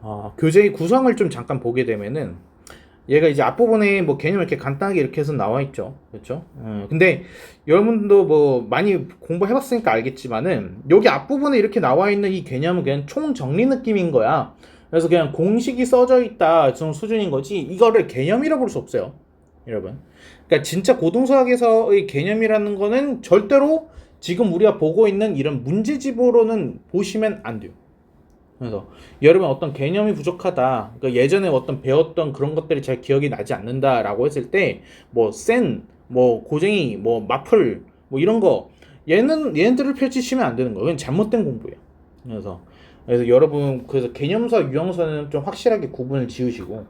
어, 교재의 구성을 좀 잠깐 보게 되면은 얘가 이제 앞부분에 뭐 개념 이렇게 간단하게 이렇게 해서 나와 있죠. 그렇죠? 어, 근데 여러분도 뭐 많이 공부해 봤으니까 알겠지만은 여기 앞부분에 이렇게 나와 있는 이 개념은 그냥 총 정리 느낌인 거야. 그래서 그냥 공식이 써져 있다 좀 수준인 거지 이거를 개념이라 볼수 없어요. 여러분. 그러니까 진짜 고등수학에서의 개념이라는 거는 절대로 지금 우리가 보고 있는 이런 문제집으로는 보시면 안 돼요. 그래서 여러분 어떤 개념이 부족하다. 그러니까 예전에 어떤 배웠던 그런 것들이 잘 기억이 나지 않는다라고 했을 때 뭐 센, 뭐 고쟁이, 뭐 마플, 뭐 이런 거 얘는 얘네들을 펼치시면 안 되는 거예요. 그건 잘못된 공부예요. 그래서 그래서 여러분 그래서 개념서, 유형서는 좀 확실하게 구분을 지으시고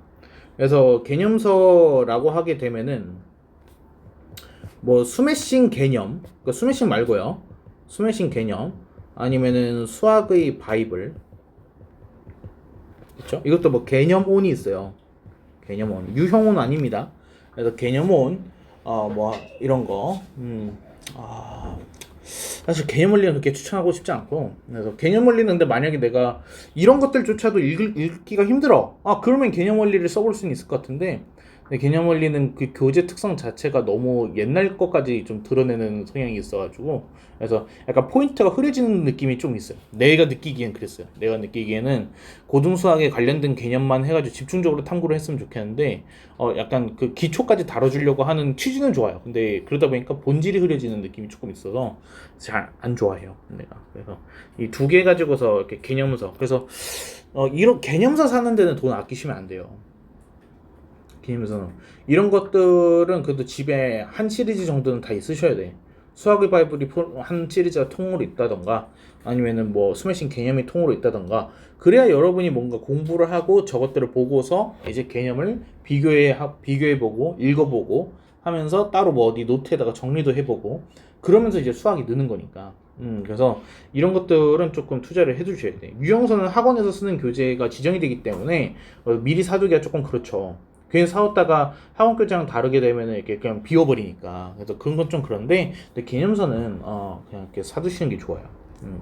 그래서 개념서라고 하게 되면은 뭐 스매싱 개념, 그러니까 스매싱 말고요. 스매싱 개념 아니면은 수학의 바이블 그렇죠? 이것도 뭐 개념온이 있어요. 개념온 유형온 아닙니다. 그래서 개념온 어 뭐 이런 거 음. 아 사실 개념 원리는 그렇게 추천하고 싶지 않고 그래서 개념 원리는 근데 만약에 내가 이런 것들조차도 읽, 읽기가 힘들어 아 그러면 개념 원리를 써볼 수는 있을 것 같은데 근데 개념 원리는 그 교재 특성 자체가 너무 옛날 것까지 좀 드러내는 성향이 있어가지고 그래서 약간 포인트가 흐려지는 느낌이 좀 있어요. 내가 느끼기엔 그랬어요. 내가 느끼기에는 고등수학에 관련된 개념만 해가지고 집중적으로 탐구를 했으면 좋겠는데 어 약간 그 기초까지 다뤄주려고 하는 취지는 좋아요. 근데 그러다 보니까 본질이 흐려지는 느낌이 조금 있어서 잘 안 좋아해요. 내가 그래서 이 두 개 가지고서 이렇게 개념서 그래서 어 이런 개념서 사는 데는 돈 아끼시면 안 돼요. 개념서는 이런 것들은 그래도 집에 한 시리즈 정도는 다 있으셔야 돼. 수학의 바이블이 포- 한 시리즈가 통으로 있다던가 아니면은 뭐 스매싱 개념이 통으로 있다던가 그래야 여러분이 뭔가 공부를 하고 저것들을 보고서 이제 개념을 비교해 하- 비교해 보고 읽어 보고 하면서 따로 뭐 어디 노트에다가 정리도 해 보고 그러면서 이제 수학이 느는 거니까. 음, 그래서 이런 것들은 조금 투자를 해 주셔야 돼. 유형서는 학원에서 쓰는 교재가 지정이 되기 때문에 어, 미리 사두기가 조금 그렇죠. 괜히 사왔다가 학원 교재랑 다르게 되면 이렇게 그냥 비워버리니까 그래서 그런 건 좀 그런데 근데 개념서는 어 그냥 이렇게 사두시는 게 좋아요. 음.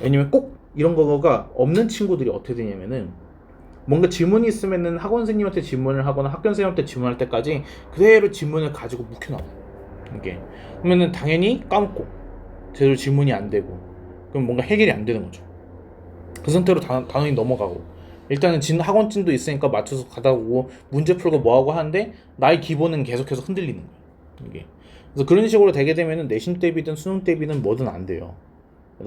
왜냐면 꼭 이런 거가 없는 친구들이 어떻게 되냐면은 뭔가 질문이 있으면은 학원 선생님한테 질문을 하거나 학교 선생님한테 질문할 때까지 그대로 질문을 가지고 묵혀놔. 이게 그러면은 당연히 까먹고 제대로 질문이 안 되고 그럼 뭔가 해결이 안 되는 거죠. 그 상태로 단, 단원이 넘어가고 일단은 진 학원진도 있으니까 맞춰서 가다 오고 문제 풀고 뭐 하고 하는데 나의 기본은 계속해서 흔들리는 거예요. 이게 그래서 그런 식으로 되게 되면은 내신 대비든 수능 대비든 뭐든 안 돼요.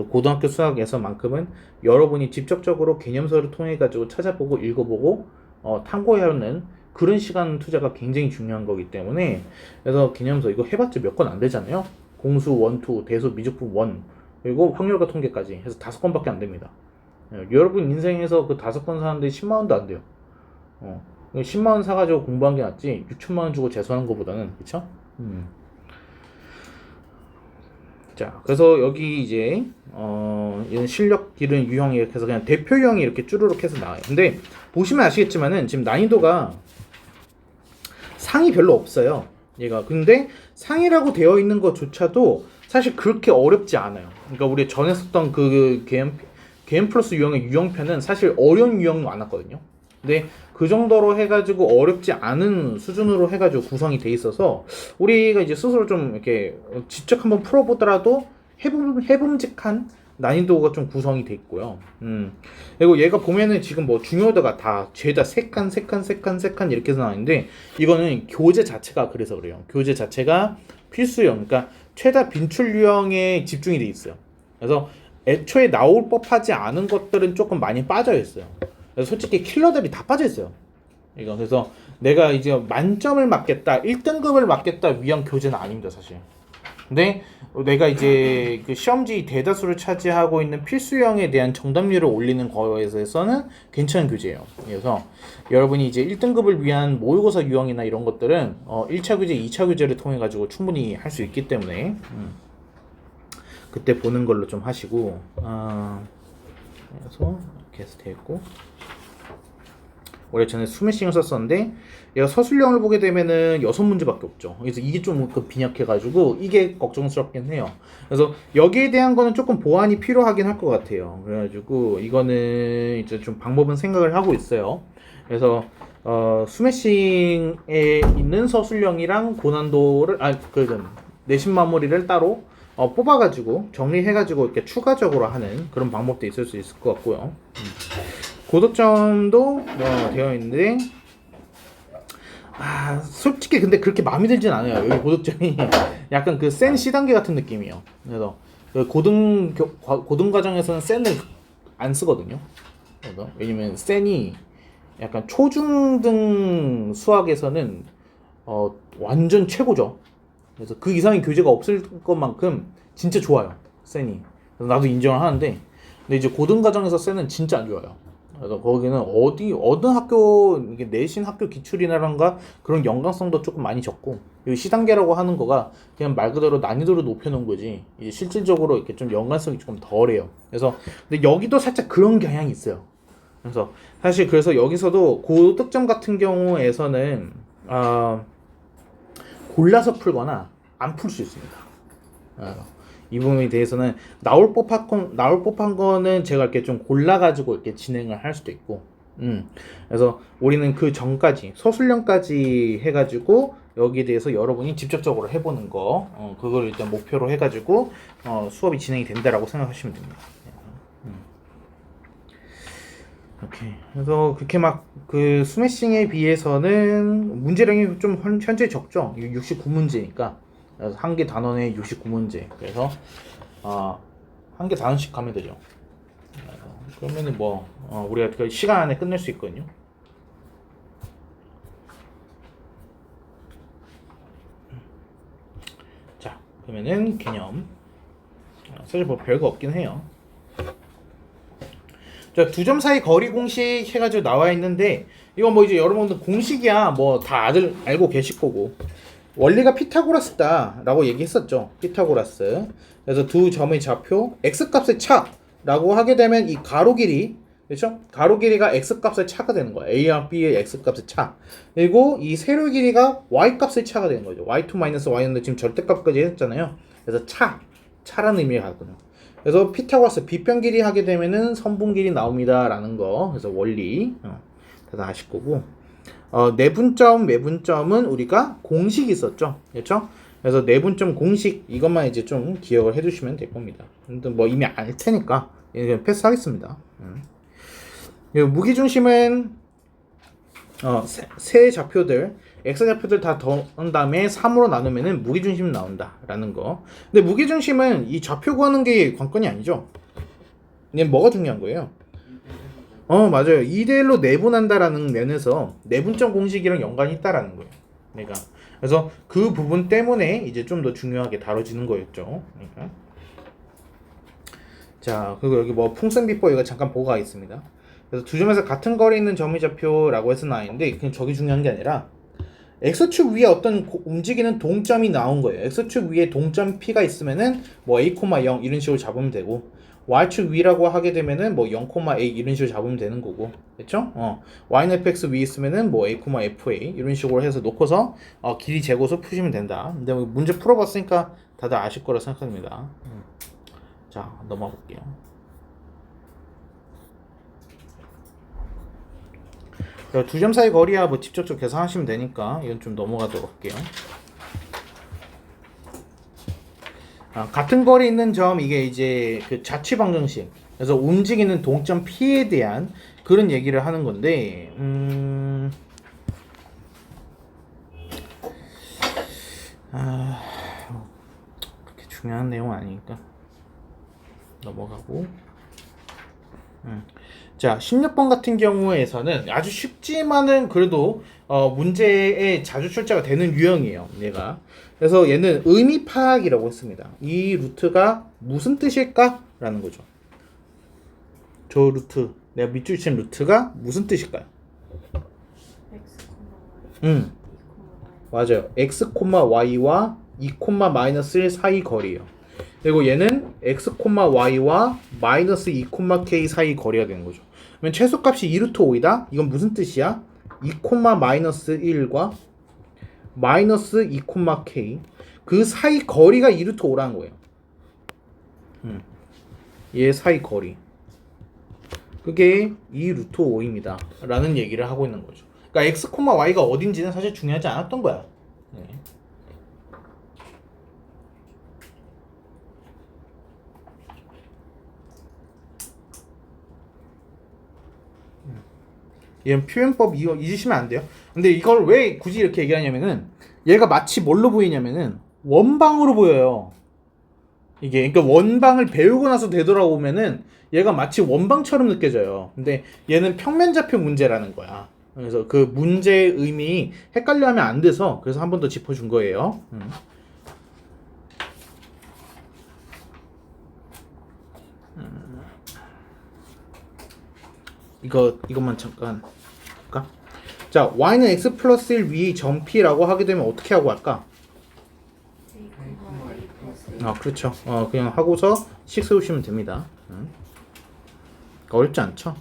고등학교 수학에서만큼은 여러분이 직접적으로 개념서를 통해 가지고 찾아보고 읽어보고 어, 탐구해야 하는 그런 시간 투자가 굉장히 중요한 거기 때문에 그래서 개념서 이거 해봤자 몇 건 안 되잖아요. 공수 원투 대수 미적분 원 그리고 확률과 통계까지 해서 다섯 건밖에 안 됩니다. 예, 여러분 인생에서 그 다섯 건 사는데 10만 원도 안 돼요. 어, 10만 원 사가지고 공부한 게 낫지 6천만 원 주고 재수하는 것보다는? 음. 자, 그래서 여기 이제 어, 이런 실력 기른 유형 이렇게 해서 그냥 대표형이 이렇게 쭈루룩 해서 나와요. 근데 보시면 아시겠지만은 지금 난이도가 상이 별로 없어요. 얘가 근데 상이라고 되어 있는 것조차도 사실 그렇게 어렵지 않아요. 그러니까 우리 전에 썼던 그 개념 개념 플러스 유형의 유형편은 사실 어려운 유형은 많았거든요. 근데 그 정도로 해가지고 어렵지 않은 수준으로 해가지고 구성이 돼 있어서 우리가 이제 스스로 좀 이렇게 직접 한번 풀어보더라도 해봄 해봄직한 난이도가 좀 구성이 돼 있고요. 음 그리고 얘가 보면은 지금 뭐 중요도가 다 죄다 세 칸, 세 칸, 세 칸, 세칸 이렇게 해서 나왔는데 이거는 교재 자체가 그래서 그래요. 교재 자체가 필수형, 그러니까 최다 빈출 유형에 집중이 돼 있어요. 그래서 애초에 나올 법하지 않은 것들은 조금 많이 빠져 있어요. 솔직히 킬러들이 다 빠져 있어요. 이거 그래서 내가 이제 만점을 맞겠다, 1등급을 맞겠다 위한 교재는 아닙니다, 사실. 근데 내가 이제 그 시험지 대다수를 차지하고 있는 필수형에 대한 정답률을 올리는 거에서는 괜찮은 교재예요. 그래서 여러분이 이제 1등급을 위한 모의고사 유형이나 이런 것들은 어 1차 교재, 2차 교재를 통해 가지고 충분히 할 수 있기 때문에 음. 그때 보는 걸로 좀 하시고 아 그래서 이렇게 해서 되고 원래 전에 스매싱을 썼었는데 얘가 서술형을 보게 되면은 여섯 문제밖에 없죠. 그래서 이게 좀그 빈약해가지고 이게 걱정스럽긴 해요. 그래서 여기에 대한 거는 조금 보완이 필요하긴 할 것 같아요. 그래가지고 이거는 이제 좀 방법은 생각을 하고 있어요. 그래서 어, 스매싱에 있는 서술형이랑 고난도를 아그 내신 마무리를 따로 어, 뽑아가지고 정리해가지고 이렇게 추가적으로 하는 그런 방법도 있을 수 있을 것 같고요. 음. 고득점도 어, 되어 있는데 아 솔직히 근데 그렇게 마음에 들진 않아요. 여기 고득점이 약간 그 센 C 단계 같은 느낌이에요. 그래서 그 고등 고등 과정에서는 센을 안 쓰거든요. 그래서 왜냐면 센이 약간 초중등 수학에서는 어 완전 최고죠. 그래서 그 이상의 교재가 없을 것만큼 진짜 좋아요. 그래서 나도 인정을 하는데 근데 이제 고등 과정에서 센은 진짜 안 좋아요. 그래서 거기는 어디 어느 학교 이게 내신 학교 기출이나란가 그런 연관성도 조금 많이 적고 이 시단계라고 하는 거가 그냥 말 그대로 난이도를 높여놓은 거지 이제 실질적으로 이렇게 좀 연관성이 조금 덜해요. 그래서 근데 여기도 살짝 그런 경향이 있어요. 그래서 사실 그래서 여기서도 고득점 같은 경우에서는 아 골라서 풀거나 안 풀 수 있습니다. 어, 이 부분에 대해서는 나올 법한 건 나올 법한 거는 제가 이렇게 좀 골라 가지고 이렇게 진행을 할 수도 있고, 음 그래서 우리는 그 전까지 서술형까지 해가지고 여기에 대해서 여러분이 직접적으로 해보는 거, 어, 그걸 일단 목표로 해가지고 어, 수업이 진행이 된다라고 생각하시면 됩니다. 음. 이렇게 그래서 그렇게 막 그 스매싱에 비해서는 문제량이 좀 현- 현재 적죠. 69문제니까 그래서 한개 단원에 69문제. 그래서 어, 한개 단원씩 가면 되죠. 그러면은 뭐 어, 우리가 그 시간 안에 끝낼 수 있거든요. 자, 그러면은 개념. 어, 사실 뭐 별거 없긴 해요. 자, 두점 사이 거리 공식 해가지고 나와 있는데 이건 뭐 이제 여러분들 공식이야 뭐 다 아들 알고 계실 거고 원리가 피타고라스다라고 얘기했었죠. 피타고라스. 그래서 두 점의 좌표 x 값의 차라고 하게 되면 이 가로 길이 그렇죠? 가로 길이가 x 값의 차가 되는 거야. a와 b의 x 값의 차. 그리고 이 세로 길이가 y 값의 차가 되는 거죠. y2 마이너스 y는 지금 절대값까지 했잖아요. 그래서 차, 차라는 의미가 가거든요. 그래서 피타고라스 빗변 길이 하게 되면은 선분 길이 나옵니다라는 거. 그래서 원리 어, 다들 아실 거고. 어, 내분점, 외분점은 우리가 공식이 있었죠. 그렇죠? 그래서 내분점 공식 이것만 이제 좀 기억을 해 두시면 될 겁니다. 근데 뭐 이미 알 테니까 이제 패스하겠습니다. 음. 그리고 무게 중심은 어, 세, 세 좌표들 x 좌표들 다 더한 다음에 3으로 나누면은 무게중심이 나온다라는 거. 근데 무게중심은 이 좌표 구하는 게 관건이 아니죠. 이게 뭐가 중요한 거예요? 어 맞아요. 2대1로 내분한다라는 면에서 내분점 공식이랑 연관이 있다라는 거예요. 그러니까 그래서 그 부분 때문에 이제 좀 더 중요하게 다뤄지는 거였죠. 그러니까 자 그리고 여기 뭐 풍선 비법 이거 잠깐 보고 가겠습니다. 그래서 두 점에서 같은 거리에 있는 점의 좌표라고 해서 나왔는데 그냥 저기 중요한 게 아니라 x축 위에 어떤 고- 움직이는 동점이 나온 거예요. x축 위에 동점 p가 있으면은 뭐 a, 0 이런 식으로 잡으면 되고 y축 위라고 하게 되면은 뭐 0, a 이런 식으로 잡으면 되는 거고. 그렇죠? 어. y는 fx 위에 있으면은 뭐 a, fa 이런 식으로 해서 놓고서 어, 길이 재고서 푸시면 된다. 근데 뭐 문제 풀어 봤으니까 다들 아실 거라 생각합니다. 음. 자, 넘어가 볼게요. 두 점 사이 거리야 뭐 직접적 계산하시면 되니까 이건 좀 넘어가도록 할게요. 아, 같은 거리 있는 점 이게 이제 그 자취 방정식. 그래서 움직이는 동점 P에 대한 그런 얘기를 하는 건데, 음, 아, 그렇게 중요한 내용 은 아니니까 넘어가고. 음. 자, 16번 같은 경우에서는 아주 쉽지만은 그래도 어, 문제에 자주 출제가 되는 유형이에요. 얘가. 그래서 얘는 의미 파악이라고 했습니다. 이 루트가 무슨 뜻일까? 라는 거죠. 저 루트, 내가 밑줄 친 루트가 무슨 뜻일까요? x, y, 음, 2, y. 맞아요. x, y와 2, 마이너스 1 사이 거리예요. 그리고 얘는 x, y와 마이너스 2, k 사이 거리가 되는 거죠. 그러면 최소값이 2루트 5이다. 이건 무슨 뜻이야? 2, 마이너스 1과 마이너스 2, k 그 사이 거리가 2루트 5라는 거예요. 음. 얘 사이 거리. 그게 2루트 5입니다. 라는 얘기를 하고 있는 거죠. 그러니까 x, y가 어딘지는 사실 중요하지 않았던 거야. 네. 이런 표현법 이거 잊으시면 안 돼요. 근데 이걸 왜 굳이 이렇게 얘기하냐면은 얘가 마치 뭘로 보이냐면은 원방으로 보여요. 이게 그러니까 원방을 배우고 나서 되돌아오면은 얘가 마치 원방처럼 느껴져요. 근데 얘는 평면 좌표 문제라는 거야. 그래서 그 문제의 의미 헷갈려 하면 안 돼서 그래서 한 번 더 짚어준 거예요. 음. 음. 이거 이것만 잠깐 볼까? 자, y는 x 플러스 1위점 p라고 하게 되면 어떻게 하고 할까? 아, 그렇죠. 어, 그냥 하고서 식 세우시면 됩니다. 음. 어렵지 않죠?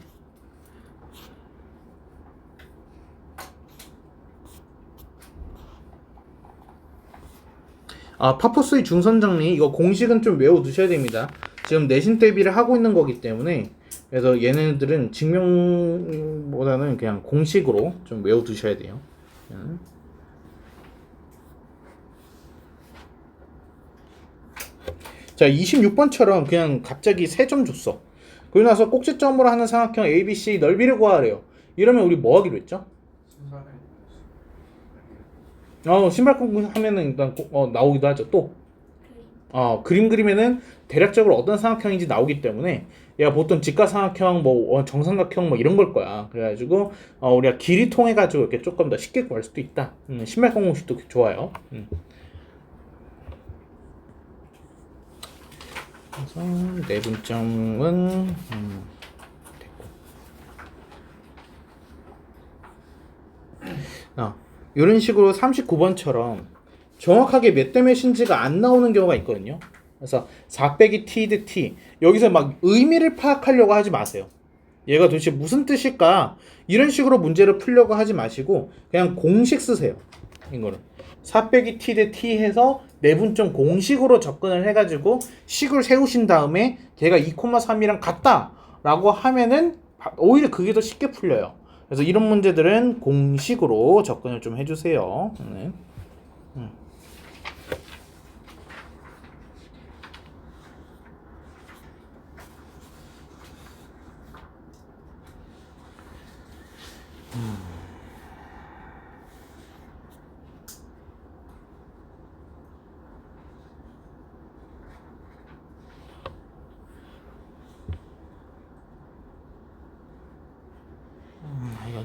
아, 파포스의 중선 정리 이거 공식은 좀 외워 두셔야 됩니다. 지금 내신 대비를 하고 있는 거기 때문에 그래서 얘네들은 증명보다는 그냥 공식으로 좀 외워 두셔야 돼요. 음. 자, 26번처럼 그냥 갑자기 세 점 줬어. 그러고 나서 꼭지점으로 하는 삼각형 ABC 넓이를 구하래요. 이러면 우리 뭐 하기로 했죠? 어, 신발끈 하면은 일단 꼭- 어, 나오기도 하죠. 또 어, 그림 그리면은 대략적으로 어떤 삼각형인지 나오기 때문에 얘가 보통 직각 삼각형, 뭐 어, 정삼각형 뭐 이런 걸 거야. 그래가지고 어, 우리가 길이 통해 가지고 이렇게 조금 더 쉽게 구할 수도 있다. 음, 신발끈 공식도 좋아요. 음. 그래서 내분점은 음, 됐고. 아, 이런 식으로 39번처럼 정확하게 몇 대 몇인지가 안 나오는 경우가 있거든요. 그래서 4 빼기 t 대 t 여기서 막 의미를 파악하려고 하지 마세요. 얘가 도대체 무슨 뜻일까? 이런 식으로 문제를 풀려고 하지 마시고 그냥 공식 쓰세요. 이거를 4 빼기 t 대 t 해서 내분점 공식으로 접근을 해가지고 식을 세우신 다음에 걔가 2,3이랑 같다라고 하면은 오히려 그게 더 쉽게 풀려요. 그래서 이런 문제들은 공식으로 접근을 좀 해주세요. 네. 음.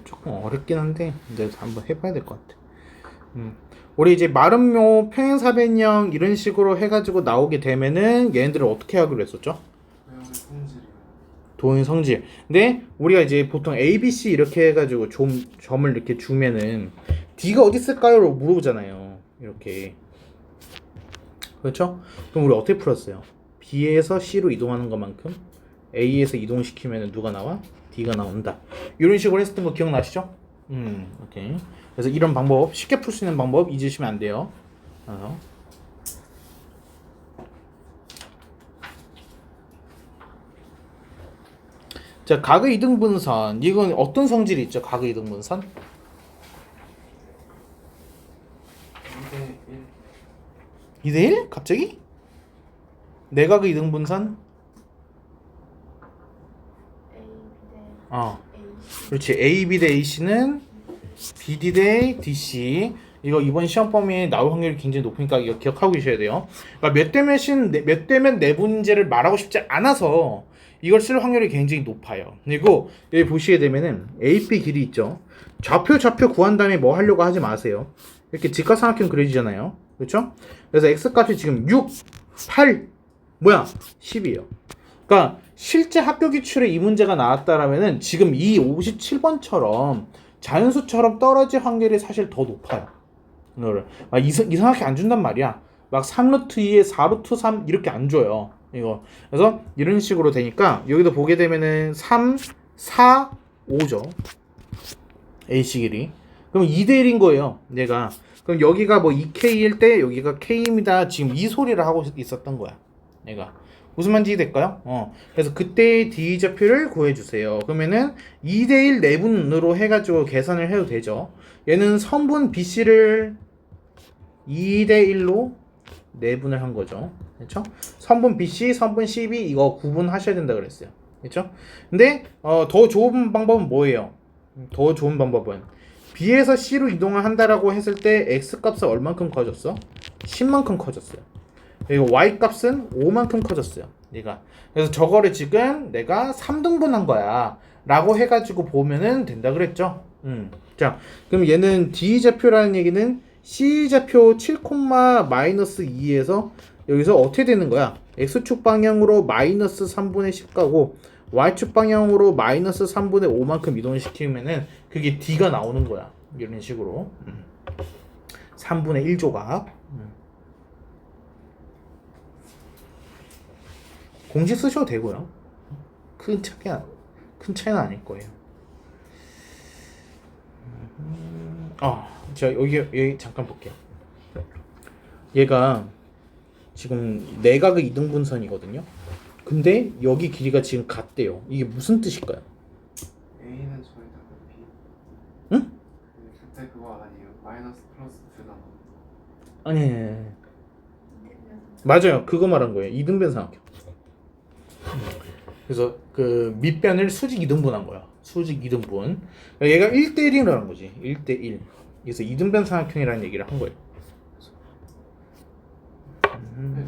조금 어렵긴 한데 이제 한번 해봐야 될 것 같아. 음. 우리 이제 마름모 평행사변형 이런 식으로 해가지고 나오게 되면은 얘네들을 어떻게 하기로 했었죠? 도형 성질. 근데 우리가 이제 보통 A, B, C 이렇게 해가지고 좀 점을 이렇게 주면은 D가 어디 있을까요?로 물어보잖아요. 이렇게. 그렇죠? 그럼 우리 어떻게 풀었어요? B에서 C로 이동하는 것만큼 A에서 이동시키면 누가 나와? D가 나온다. 이런 식으로 했었던 거 기억나시죠? 음, 오케이. 그래서 이런 방법 쉽게 풀 수 있는 방법 잊으시면 안 돼요. 어. 자, 각의 이등분선. 이건 어떤 성질이 있죠? 각의 이등분선? 2대1? 갑자기? 내각의 이등분선? A 대 어. 그렇지. A, B 대 AC는 BD 대 DC. 이거 이번 시험 범위에 나올 확률이 굉장히 높으니까 이거 기억하고 계셔야 돼요. 그러니까 몇 대 몇인 네- 몇 대면 네 문제를 말하고 싶지 않아서 이걸 쓸 확률이 굉장히 높아요. 그리고 여기 보시게 되면은 AP 길이 있죠. 좌표 좌표 구한 다음에 뭐 하려고 하지 마세요. 이렇게 직각삼각형 그려지잖아요. 그렇죠? 그래서 x 값이 지금 6, 8 뭐야? 10이에요. 그러니까 실제 학교 기출에 이 문제가 나왔다라면은 지금 이 57번처럼 자연수처럼 떨어질 확률이 사실 더 높아요. 이거를 아, 이상, 이상하게 안 준단 말이야. 막 3루트 2에 4루트 3 이렇게 안 줘요. 이거. 그래서 이런 식으로 되니까 여기도 보게 되면은 3, 4, 5죠. AC 길이. 그럼 2대 1인 거예요. 얘가. 그럼 여기가 뭐 2K일 때 여기가 K입니다. 지금 이 소리를 하고 있었던 거야. 얘가. 무슨 말인지 될까요? 어. 그래서 그때 D 좌표를 구해 주세요. 그러면은 2대 1 내분으로 해 가지고 계산을 해도 되죠. 얘는 선분 BC를 2대 1로 내분을 한 거죠. 그렇죠? 선분 BC, 선분 CB 이거 구분하셔야 된다 그랬어요. 그렇죠? 근데 어, 더 좋은 방법은 뭐예요? 더 좋은 방법은 B에서 C로 이동을 한다라고 했을 때 X 값은 얼만큼 커졌어? 10만큼 커졌어요. 그리고 Y 값은 5만큼 커졌어요. 얘가. 그래서 저거를 지금 내가 3등분한 거야. 라고 해가지고 보면은 된다 그랬죠. 음. 자, 그럼 얘는 D 좌표라는 얘기는 C 좌표 7, 마이너스 2에서 여기서 어떻게 되는 거야? X축 방향으로 마이너스 3분의 10 가고 Y축 방향으로 마이너스 3분의 5만큼 이동을 시키면은 그게 D가 나오는 거야. 이런 식으로. 음. 3분의 1 조각. 음. 공지 쓰셔도 되고요. 큰 차이 큰 차이는 아닐 거예요. 음, 아, 제가 여기 여기 잠깐 볼게요. 얘가 지금 내각의 이등 분선이거든요. 근데 여기 길이가 지금 같대요. 이게 무슨 뜻일까요? A는 저희 다 B. 응? 그 그때 그거 아니에요? 마이너스 플러스 둘 나눠. 아니, 아니, 아니. 맞아요. 그거 말한 거예요. 이등변 삼각형. 그래서 그 밑변을 수직 이등분한 거야. 수직 이등분. 얘가 1대 1이라는 거지. 1대 1. 그래서 이등변 삼각형이라는 얘기를 한 거예요. 근데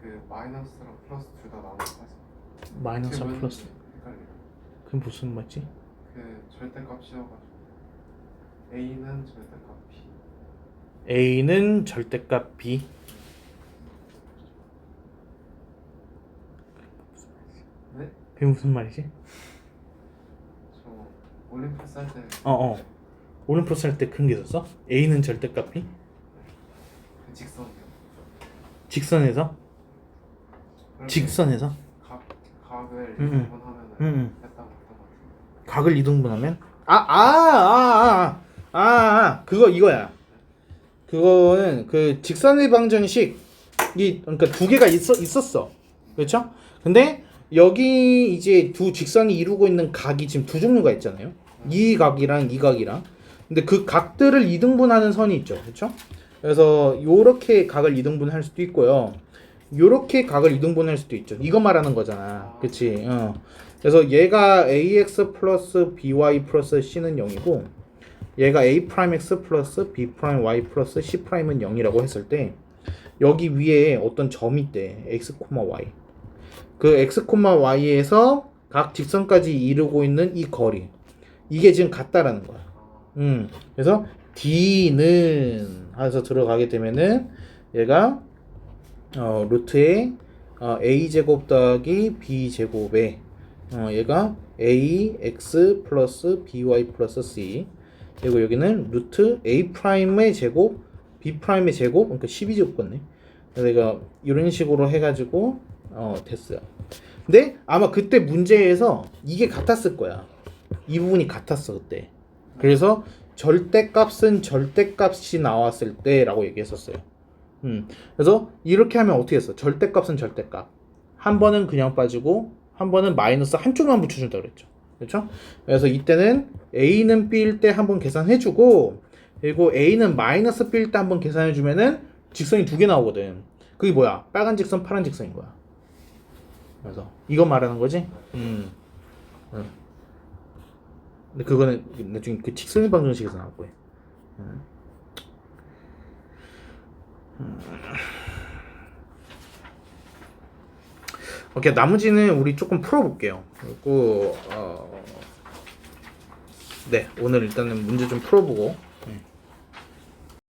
그그 마이너스랑 플러스 둘 다 나눠서 하죠. 마이너스 그게 플러스. 그게 무슨 말이지? 그 절대값이어가지고 A는 절대값 B. A는 절대값 B. 네? 그게 무슨 말이지? 저 올림픽 살때 어 어. 올림플러스 할때큰게 있었어? A는 절대값 B? 그 직선이요. 직선에서? 그렇게 직선에서? 각 각을 음, 음. 이분하면은 음, 음. 각을 이등분하면? 아, 아, 아, 아, 아, 아, 그거 이거야. 그거는 그 직선의 방정식이 그러니까 두 개가 있어 있었어. 그렇죠? 근데 여기 이제 두 직선이 이루고 있는 각이 지금 두 종류가 있잖아요. 이 각이랑 이 각이랑. 근데 그 각들을 이등분하는 선이 있죠. 그렇죠? 그래서 요렇게 각을 이등분할 수도 있고요. 요렇게 각을 이등분할 수도 있죠. 이거 말하는 거잖아. 그치? 어. 그래서 얘가 ax 플러스 by 플러스 c는 0이고 얘가 a 프라임 x 플러스 b 프라임 y 플러스 c 프라임은 0이라고 했을 때 여기 위에 어떤 점이 있대. x, y. 그 x, y에서 각 직선까지 이루고 있는 이 거리. 이게 지금 같다라는 거야. 아, 음. 그래서 d는 해서 들어가게 되면은 얘가 어, 루트에 어, a 제곱 더하기 b 제곱에 어, 얘가 ax 플러스 by 플러스 c 그리고 여기는 루트 a 프라임의 제곱 b 프라임의 제곱 그러니까 12제곱 같네 그래서 얘가 이런 식으로 해가지고 어, 됐어요 근데 아마 그때 문제에서 이게 같았을 거야 이 부분이 같았어 그때 그래서 절대값은 절대값이 나왔을 때라고 얘기했었어요 음. 그래서 이렇게 하면 어떻게 했어? 절대값은 절대값. 한 번은 그냥 빠지고 한 번은 마이너스 한쪽만 붙여준다 그랬죠. 그렇죠? 그래서 이때는 a는 b일 때 한 번 계산해주고 그리고 a는 마이너스 b일 때 한 번 계산해주면은 직선이 두 개 나오거든. 그게 뭐야? 빨간 직선, 파란 직선인 거야. 그래서 이거 말하는 거지? 음. 음. 근데 그거는 나중에 그 직선의 방정식에서 나올 거예요. 음. 오케이 나머지는 우리 조금 풀어볼게요. 그리고 어... 네 오늘 일단은 문제 좀 풀어보고